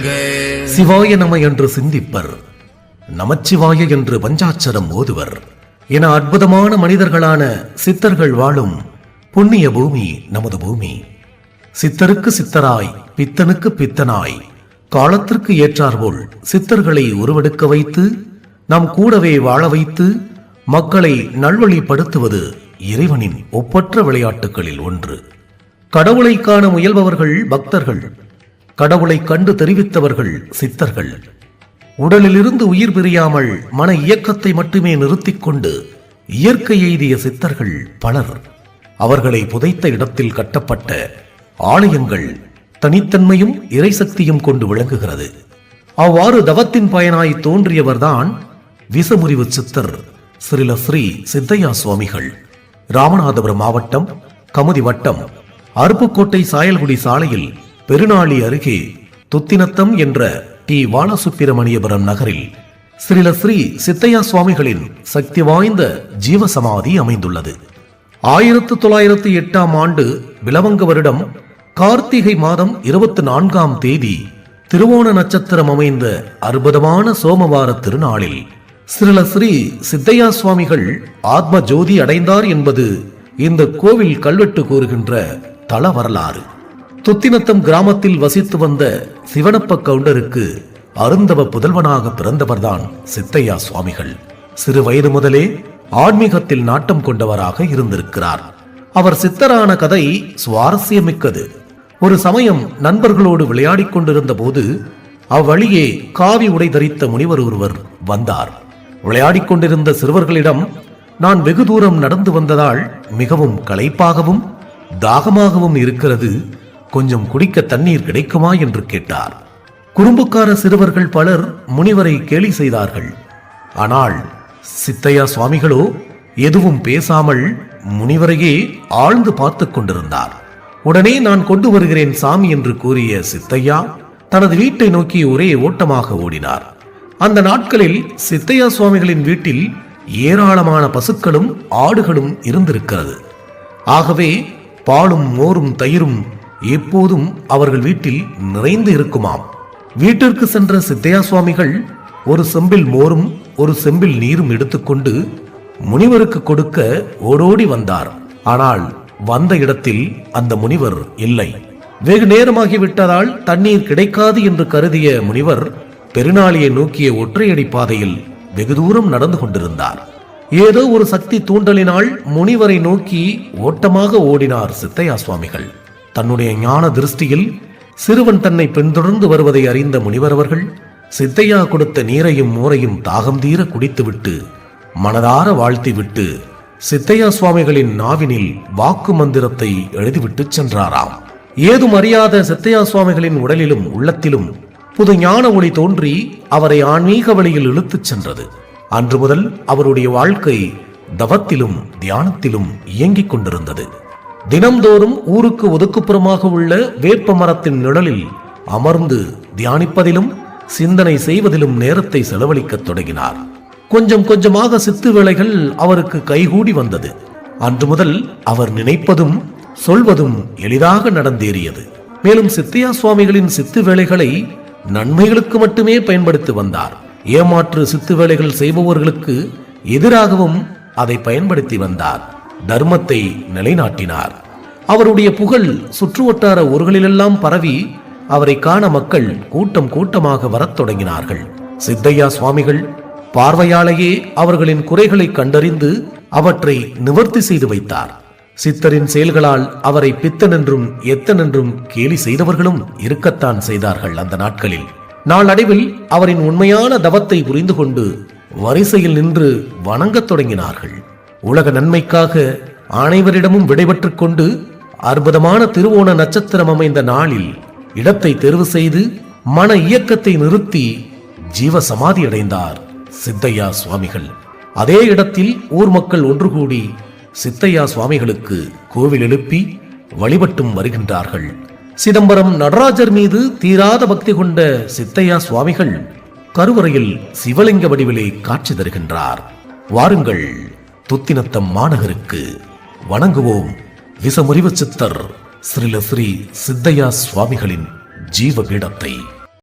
வெல்க சிவாய நம என்று சிந்திப்பர். நமச்சிவாய என்று பஞ்சாட்சரம் ஓதுவர். என அற்புதமான மனிதர்களான சித்தர்கள் வாழும் புண்ணிய பூமி நமது பூமி. சித்தருக்கு சித்தராய் பித்தனுக்கு பித்தனாய் காலத்திற்கு ஏற்றார்போல் சித்தர்களை உருவெடுக்க வைத்து நம் கூடவே வாழ வைத்து மக்களை நல்வழிப்படுத்துவது இறைவனின் ஒப்பற்ற விளையாட்டுகளில் ஒன்று. கடவுளை காண முயல்பவர்கள் பக்தர்கள். கடவுளை கண்டு தெரிவித்தவர்கள் சித்தர்கள். உடலிலிருந்து உயிர் பிரியாமல் மன இயக்கத்தை மட்டுமே நிறுத்திக் கொண்டு இயற்கை எய்திய சித்தர்கள் பலர். அவர்களை புதைத்த இடத்தில் கட்டப்பட்ட ஆலயங்கள் தனித்தன்மையும் இறைசக்தியும் கொண்டு விளங்குகிறது. அவ்வாறு தவத்தின் பயனாய் தோன்றியவர்தான் விசமுறிவு சித்தர் ஸ்ரீல ஸ்ரீ சித்தையா சுவாமிகள். ராமநாதபுரம் மாவட்டம் கமுதி வட்டம் அருப்புக்கோட்டை சாயல்குடி சாலையில் பெருநாளி அருகே துத்தினத்தம் என்ற டி. வாலசுப்பிரமணியபுரம் நகரில் ஸ்ரீல ஸ்ரீ சித்தையா சுவாமிகளின் சக்தி வாய்ந்த ஜீவசமாதி அமைந்துள்ளது. ஆயிரத்து தொள்ளாயிரத்து எட்டாம் ஆண்டு விலவங்க வருடம் கார்த்திகை மாதம் இருபத்தி நான்காம் தேதி திருவோண நட்சத்திரம் அமைந்த அற்புதமான சோமவார திருநாளில் ஸ்ரீல ஸ்ரீ சித்தையா சுவாமிகள் ஆத்ம ஜோதி அடைந்தார் என்பது இந்த கோவில் கல்வெட்டு கூறுகின்ற தல வரலாறு. துத்தினத்தம் கிராமத்தில் வசித்து வந்த சிவனப்ப கவுண்டருக்கு அருந்தவ புதல்வனாக பிறந்தவர்தான் சித்தையா சுவாமிகள். சிறு வயது முதலே ஆன்மீகத்தில் நாட்டம் கொண்டவராக இருந்திருக்கிறார். அவர் சித்தரான கதை சுவாரஸ்யமிக்கது. ஒரு சமயம் நண்பர்களோடு விளையாடிக் கொண்டிருந்த போது அவ்வழியே காவி உடை தரித்த முனிவர் ஒருவர் வந்தார். விளையாடிக் கொண்டிருந்த சிறுவர்களிடம் நான் வெகு தூரம் நடந்து வந்ததால் மிகவும் களைப்பாகவும் தாகமாகவும் இருக்கிறது. கொஞ்சம் குடிக்க தண்ணீர் கிடைக்குமா என்று கேட்டார். குறும்புக்கார சிறுவர்கள் பலர் முனிவரை கேலி செய்தார்கள். ஆனால் சித்தையா சுவாமிகளோ எதுவும் பேசாமல் முனிவரையே ஆழ்ந்து பார்த்து கொண்டிருந்தார். உடனே நான் கொண்டு வருகிறேன் சாமி என்று கூறிய சித்தையா தனது வீட்டை நோக்கி ஒரே ஓட்டமாக ஓடினார். அந்த நாட்களில் சித்தையா சுவாமிகளின் வீட்டில் ஏராளமான பசுக்களும் ஆடுகளும் இருந்திருக்கிறது. ஆகவே பாலும் மோரும் தயிரும் எப்போதும் அவர்கள் வீட்டில் நிறைந்து இருக்குமாம். வீட்டிற்கு சென்ற சித்தையா சுவாமிகள் ஒரு செம்பில் மோரும் ஒரு செம்பில் நீரும் எடுத்துக்கொண்டு முனிவருக்கு கொடுக்க ஓடோடி வந்தார். ஆனால் வந்த இடத்தில் அந்த முனிவர் இல்லை. வெகு நேரமாகிவிட்டதால் தண்ணீர் கிடைக்காது என்று கருதிய முனிவர் பெருநாளியை நோக்கிய ஒற்றையடி பாதையில் வெகு தூரம் நடந்து கொண்டிருந்தார். ஏதோ ஒரு சக்தி தூண்டலினால் முனிவரை நோக்கி ஓட்டமாக ஓடினார் சித்தையா சுவாமிகள் தன்னுடைய ஞான திருஷ்டியில் சிறுவன் தன்னை பின்தொடர்ந்து வருவதை அறிந்த முனிவர் அவர்கள் சித்தையா கொடுத்த நீரையும் மோரையும் தாகம் தீர குடித்துவிட்டு மனதார வாழ்த்திவிட்டு சித்தையா சுவாமிகளின் நாவினில் வாக்கு மந்திரத்தை எழுதிவிட்டு சென்றாராம். ஏதும் அறியாத சித்தையா சுவாமிகளின் உடலிலும் உள்ளத்திலும் புது ஞான ஒளி தோன்றி அவரை ஆன்மீக வழியில் இழுத்துச் சென்றது. அன்று முதல் அவருடைய வாழ்க்கை தவத்திலும் தியானத்திலும் இயங்கிக் கொண்டிருந்தது. தினம்தோறும் ஊருக்கு ஒதுக்குப்புறமாக உள்ள வேப்ப மரத்தின் நிழலில் அமர்ந்து தியானிப்பதிலும் சிந்தனை செய்வதிலும் நேரத்தை செலவழிக்கத் தொடங்கினார். கொஞ்சம் கொஞ்சமாக சித்து வேலைகள் அவருக்கு கைகூடி வந்தது. அன்று முதல் அவர் நினைப்பதும் சொல்வதும் எளிதாக நடந்தேறியது. மேலும் சித்தையா சுவாமிகளின் சித்து வேலைகளை நன்மைகளுக்கு மட்டுமே பயன்படுத்தி வந்தார். ஏமாற்று சித்து வேலைகள் செய்பவர்களுக்கு எதிராகவும் அதை பயன்படுத்தி வந்தார். தர்மத்தை நிலைநாட்டினார். அவருடைய புகழ் சுற்றுவட்டார ஊர்களிலெல்லாம் பரவி அவரை காண மக்கள் கூட்டம் கூட்டமாக வரத் தொடங்கினார்கள். சித்தையா சுவாமிகள் பார்வையாலேயே அவர்களின் குறைகளை கண்டறிந்து அவற்றை நிவர்த்தி செய்து வைத்தார். சித்தரின் செயல்களால் அவரை பித்தனென்றும் எத்தனென்றும் கேலி செய்தவர்களும் இருக்கத்தான் செய்தார்கள் அந்த நாட்களில். நாளடைவில் அவரின் உண்மையான தவத்தை புரிந்து கொண்டு வரிசையில் நின்று வணங்கத் தொடங்கினார்கள். உலக நன்மைக்காக அனைவரிடமும் விடைபெற்றுக் கொண்டு அற்புதமான திருவோண நட்சத்திரம் அமைந்த நாளில் இடத்தை தேர்வு செய்து மன இயக்கத்தை நிறுத்தி ஜீவ சமாதி அடைந்தார் சித்தையா சுவாமிகள். அதே இடத்தில் ஊர் மக்கள் ஒன்று கூடி சித்தையா சுவாமிகளுக்கு கோவில் எழுப்பி வழிபட்டும் வருகின்றார்கள். சிதம்பரம் நடராஜர் மீது தீராத பக்தி கொண்ட சித்தையா சுவாமிகள் கருவறையில் சிவலிங்க வடிவிலே காட்சி தருகின்றார். வாருங்கள். துத்தினத்தம் மாநகருக்கு வணங்குவோம் விசமுறிவு சித்தர் ஸ்ரீல ஸ்ரீ சித்தையா சுவாமிகளின் ஜீவ பீடத்தை